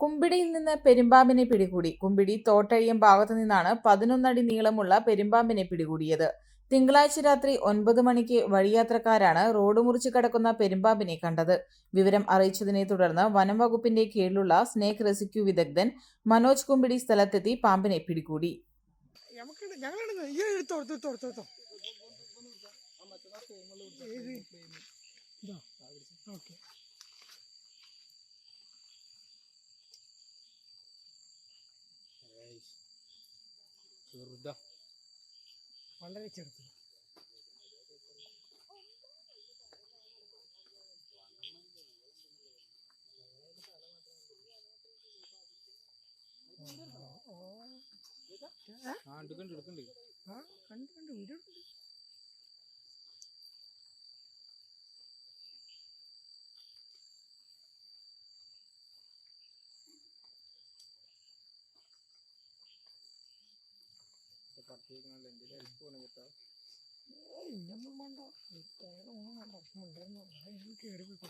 കുമ്പിടിയിൽ നിന്ന് പെരുമ്പാമ്പിനെ പിടികൂടി. കുമ്പിടി തോട്ടഴിയം ഭാഗത്തു നിന്നാണ് പതിനൊന്നടി നീളമുള്ള പെരുമ്പാമ്പിനെ പിടികൂടിയത്. തിങ്കളാഴ്ച രാത്രി ഒൻപത് മണിക്ക് വഴിയാത്രക്കാരാണ് റോഡ് മുറിച്ച് കടക്കുന്ന പെരുമ്പാമ്പിനെ കണ്ടത്. വിവരം അറിയിച്ചതിനെ തുടർന്ന് വനം വകുപ്പിന്റെ കീഴിലുള്ള സ്നേക് റെസ്ക്യൂ വിദഗ്ധൻ മനോജ് കുമ്പിടി സ്ഥലത്തെത്തി പാമ്പിനെ പിടികൂടി. നമുക്ക് ചെറുതാ. വളരെ ചെറുത്. ആ എടുക്കണ്ട് എടുക്കണ്ട് ആ കണ്ട് കണ്ട് പട്ടിയേക്കണല്ലോ എന്തെങ്കിലും ഹെൽപ്പ് വേണം കിട്ടാം ഇനിയൊന്നും വേണ്ട. ഒന്നും വേണ്ട. ഞാൻ കയറി പോയിക്കോട്ടെ